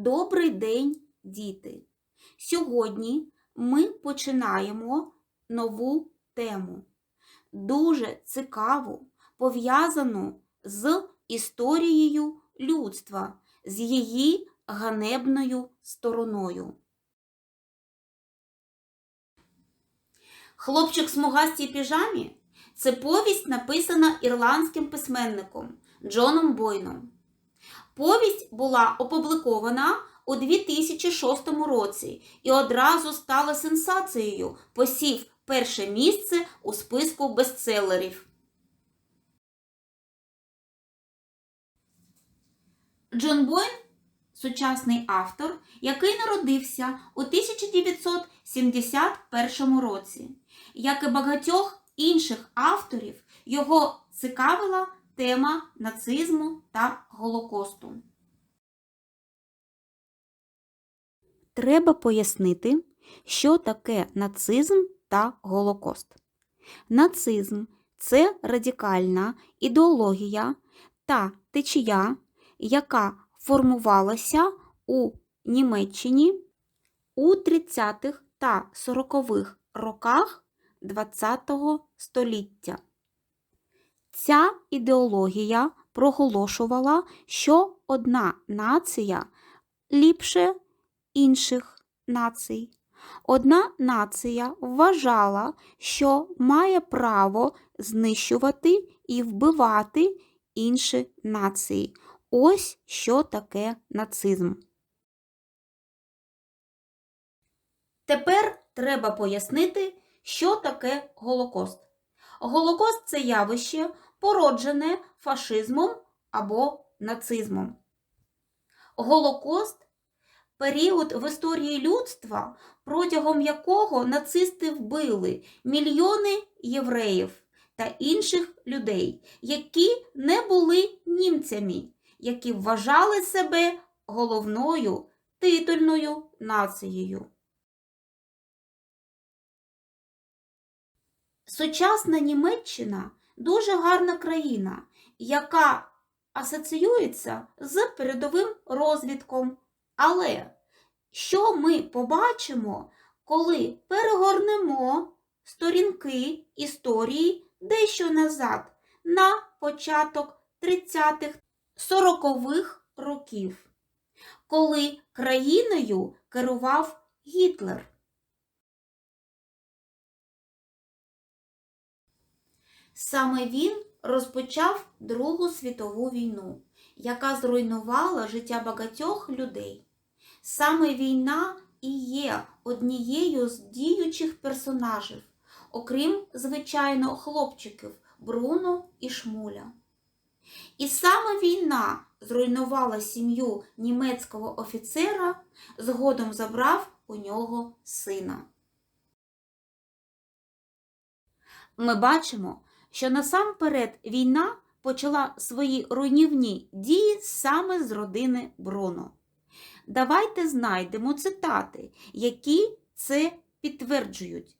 Добрий день, діти! Сьогодні ми починаємо нову тему, дуже цікаву, пов'язану з історією людства, з її ганебною стороною. Хлопчик в смугастій піжамі це повість, написана ірландським письменником Джоном Бойном. Повість була опублікована у 2006 році і одразу стала сенсацією, посів перше місце у списку бестселерів. Джон Бойн сучасний автор, який народився у 1971 році. Як і багатьох інших авторів, його цікавила тема нацизму та Голокосту. Треба пояснити, що таке нацизм та Голокост. Нацизм це радикальна ідеологія та течія, яка формувалася у Німеччині у 30-х та 40-х роках ХХ століття. Ця ідеологія проголошувала, що одна нація ліпше інших націй. Одна нація вважала, що має право знищувати і вбивати інші нації. Ось що таке нацизм. Тепер треба пояснити, що таке Голокост. Голокост це явище, породжене фашизмом або нацизмом. Голокост період в історії людства, протягом якого нацисти вбили мільйони євреїв та інших людей, які не були німцями, які вважали себе головною титульною нацією. Сучасна Німеччина дуже гарна країна, яка асоціюється з передовим розвідком. Але що ми побачимо, коли перегорнемо сторінки історії дещо назад на початок 30-х 40-х років, коли країною керував Гітлер? Саме він розпочав Другу світову війну, яка зруйнувала життя багатьох людей. Саме війна і є однією з діючих персонажів, окрім, звичайно, хлопчиків Бруно і Шмуля. І саме війна зруйнувала сім'ю німецького офіцера, згодом забрав у нього сина. Ми бачимо, що насамперед війна почала свої руйнівні дії саме з родини Бруно. Давайте знайдемо цитати, які це підтверджують.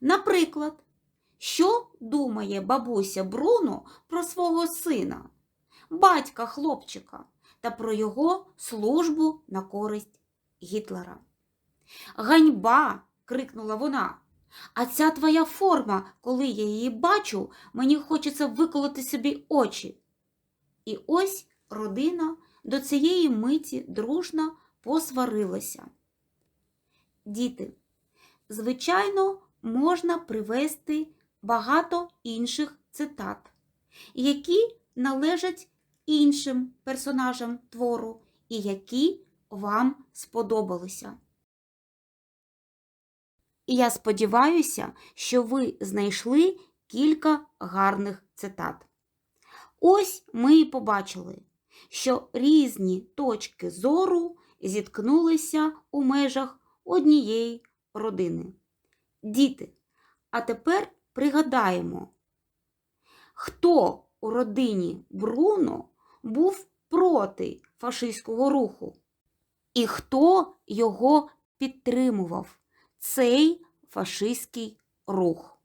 Наприклад, що думає бабуся Бруно про свого сина, батька хлопчика та про його службу на користь Гітлера? Ганьба! крикнула вона. А ця твоя форма, коли я її бачу, мені хочеться виколоти собі очі. І ось родина до цієї миті дружно посварилася. Діти, звичайно, можна привести багато інших цитат, які належать іншим персонажам твору і які вам сподобалися. І я сподіваюся, що ви знайшли кілька гарних цитат. Ось ми і побачили, що різні точки зору зіткнулися у межах однієї родини. Діти, а тепер пригадаємо, хто у родині Бруно був проти фашистського руху і хто його підтримував цей фашистський рух.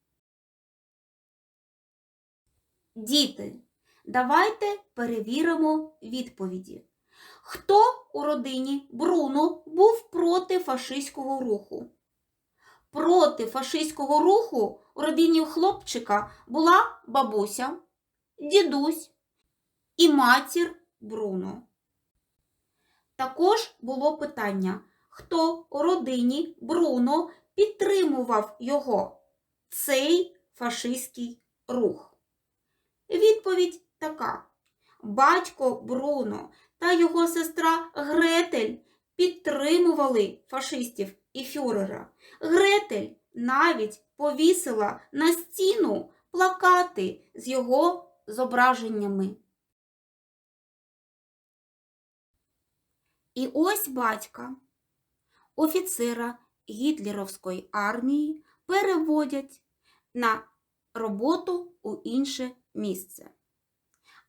Діти, давайте перевіримо відповіді. Хто у родині Бруно був проти фашистського руху. Проти фашистського руху у родині хлопчика була бабуся, дідусь і матір Бруно. Також було питання, хто у родині Бруно підтримував його, цей фашистський рух. Відповідь така: батько Бруно та його сестра Гретель підтримували фашистів і фюрера. Гретель навіть повісила на стіну плакати з його зображеннями. І ось батька, офіцера гітлерівської армії, переводять на роботу у інше місце.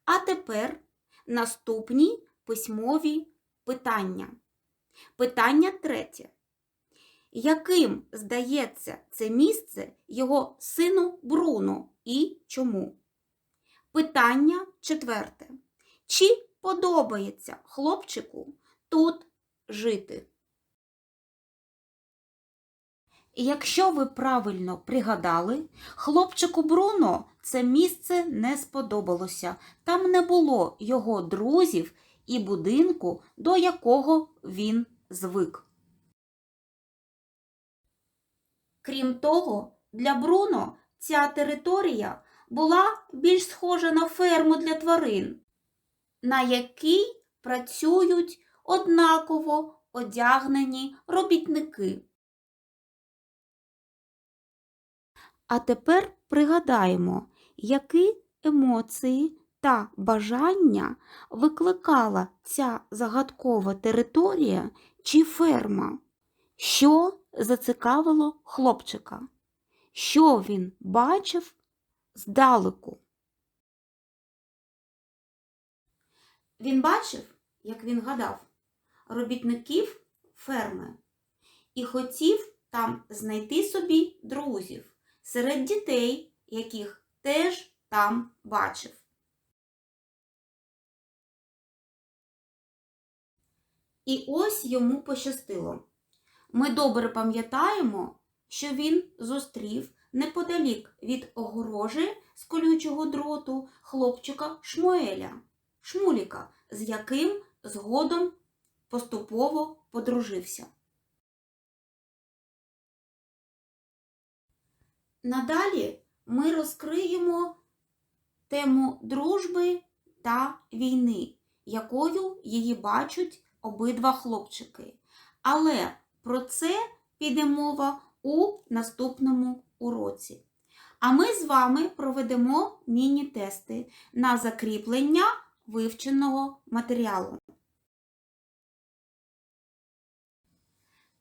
А тепер наступні письмові питання. Питання третє. Яким здається це місце його сину Бруно і чому? Питання четверте. Чи подобається хлопчику тут жити? Якщо ви правильно пригадали, хлопчику Бруно це місце не сподобалося. Там не було його друзів і будинку, до якого він звик. Крім того, для Бруно ця територія була більш схожа на ферму для тварин, на якій працюють однаково одягнені робітники. А тепер пригадаємо, які емоції та бажання викликала ця загадкова територія чи ферма, що зацікавило хлопчика, що він бачив здалеку. Він бачив, як він гадав, робітників ферми і хотів там знайти собі друзів серед дітей, яких теж там бачив. І ось йому пощастило. Ми добре пам'ятаємо, що він зустрів неподалік від огорожі з колючого дроту хлопчика Шмуеля, Шмуліка, з яким згодом поступово подружився. Надалі ми розкриємо тему дружби та війни, якою її бачать обидва хлопчики. Але про це піде мова у наступному уроці. А ми з вами проведемо міні-тести на закріплення вивченого матеріалу.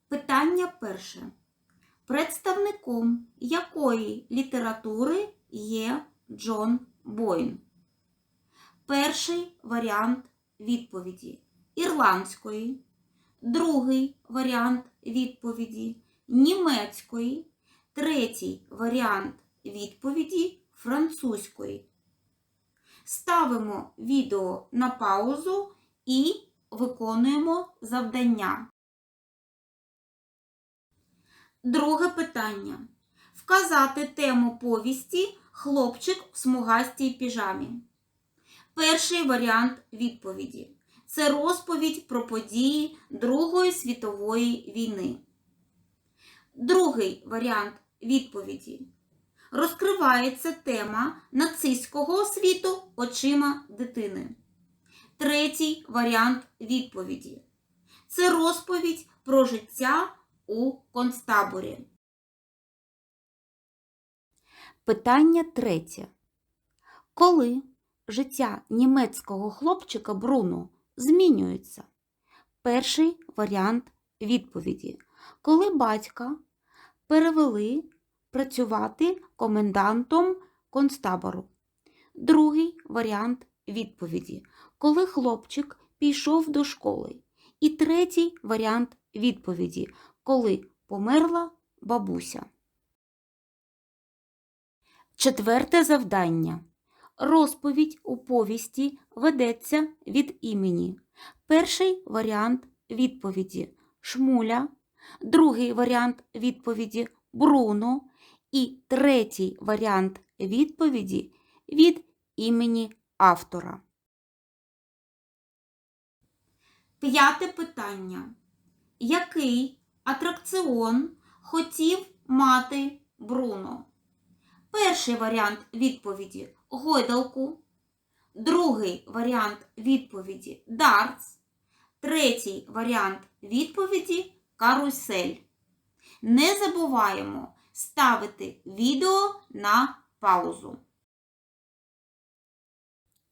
Питання перше. Представником якої літератури є Джон Бойн? Перший варіант відповіді ірландської, другий варіант відповіді німецької, третій варіант відповіді французької. Ставимо відео на паузу і виконуємо завдання. Друге питання. Вказати тему повісті Хлопчик в смугастій піжамі. Перший варіант відповіді. Це розповідь про події Другої світової війни. Другий варіант відповіді. Розкривається тема нацистського світу очима дитини. Третій варіант відповіді. Це розповідь про життя у концтаборі. Питання третє. Коли життя німецького хлопчика Бруно змінюється? Перший варіант відповіді. Коли батька перевели працювати комендантом концтабору. Другий варіант відповіді. Коли хлопчик пішов до школи. І третій варіант відповіді, коли померла бабуся. Четверте завдання. Розповідь у повісті ведеться від імені. Перший варіант відповіді Шмуля, другий варіант відповіді Бруно і третій варіант відповіді від імені автора. П'яте питання. Який атракціон хотів мати Бруно? Перший варіант відповіді гойдалку, другий варіант відповіді дартс, третій варіант відповіді карусель. Не забуваємо ставити відео на паузу.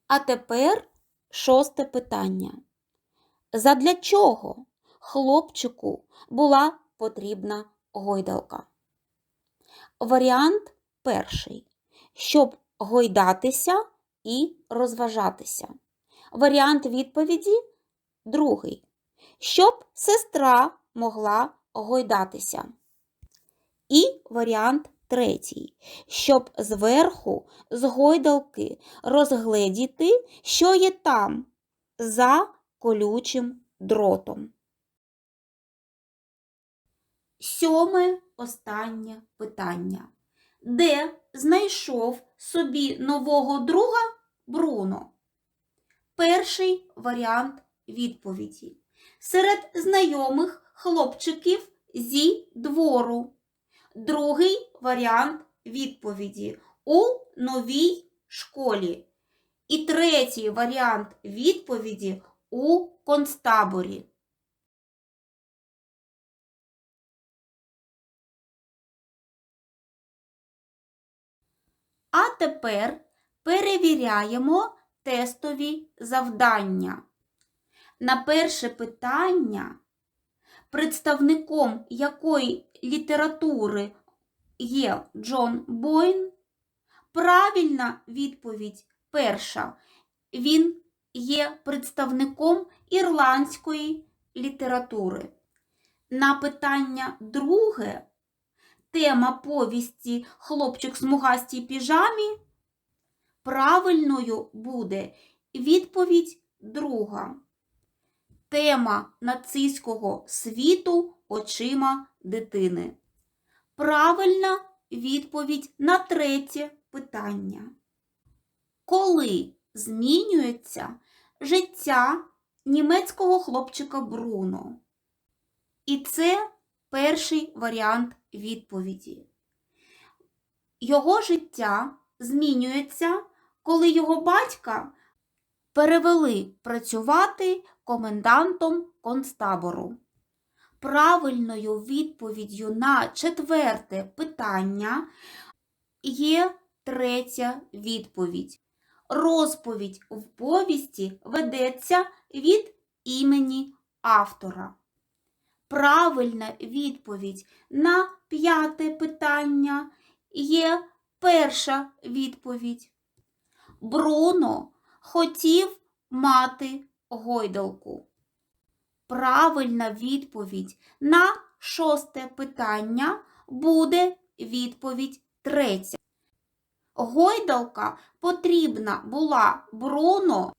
А тепер шосте питання. Задля чого хлопчику була потрібна гойдалка? Варіант перший. Щоб гойдатися і розважатися. Варіант відповіді другий. Щоб сестра могла гойдатися. І варіант третій. Щоб зверху з гойдалки розгледіти, що є там за колючим дротом. Сьоме останнє питання. Де знайшов собі нового друга Бруно? Перший варіант відповіді. Серед знайомих хлопчиків зі двору. Другий варіант відповіді у новій школі. І третій варіант відповіді у концтаборі. А тепер перевіряємо тестові завдання. На перше питання, представником якої літератури є Джон Бойн, правильна відповідь перша. Він є представником ірландської літератури. На питання друге тема повісті хлопчик смугастій піжамі. Правильною буде відповідь друга. Тема нацистського світу очима дитини. Правильна відповідь на третє питання. Коли змінюється життя німецького хлопчика Бруно? І це перший варіант відповіді. Його життя змінюється, коли його батька перевели працювати комендантом концтабору. Правильною відповіддю на четверте питання є третя відповідь. Розповідь в повісті ведеться від імені автора. Правильна відповідь на п'яте питання є перша відповідь. Бруно хотів мати гойдалку. Правильна відповідь на шосте питання буде відповідь третя. Гойдалка потрібна була Бруно,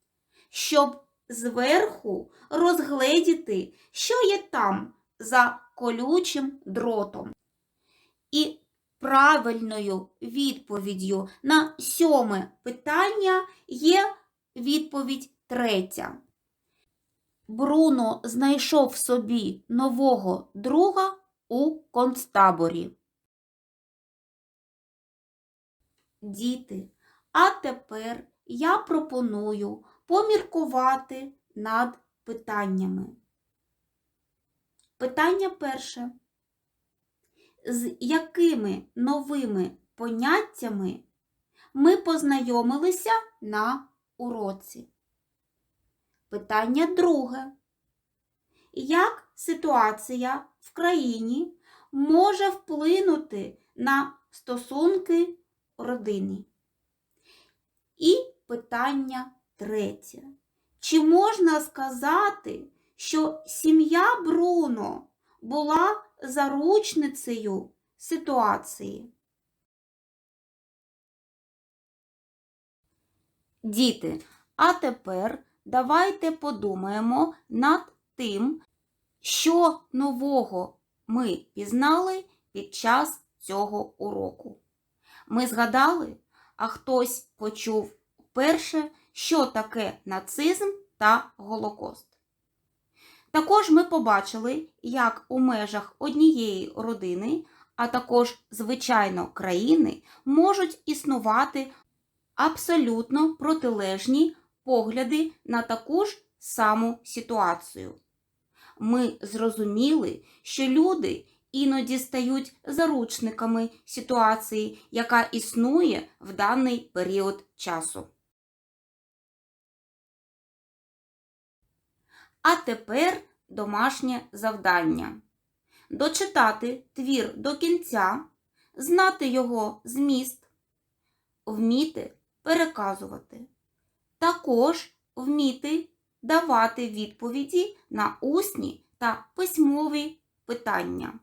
щоб зверху розгледіти, що є там за колючим дротом. І правильною відповіддю на сьоме питання є відповідь третя. Бруно знайшов собі нового друга у концтаборі. Діти, а тепер я пропоную поміркувати над питаннями. Питання перше. З якими новими поняттями ми познайомилися на уроці? Питання друге. Як ситуація в країні може вплинути на стосунки родини? І питання третє. Чи можна сказати, що сім'я Бруно була заручницею ситуації? Діти, а тепер давайте подумаємо над тим, що нового ми пізнали під час цього уроку. Ми згадали, а хтось почув вперше, що таке нацизм та Голокост. Також ми побачили, як у межах однієї родини, а також, звичайно, країни можуть існувати абсолютно протилежні погляди на таку ж саму ситуацію. Ми зрозуміли, що люди іноді стають заручниками ситуації, яка існує в даний період часу. А тепер домашнє завдання. Дочитати твір до кінця, знати його зміст, вміти переказувати. Також вміти давати відповіді на усні та письмові питання.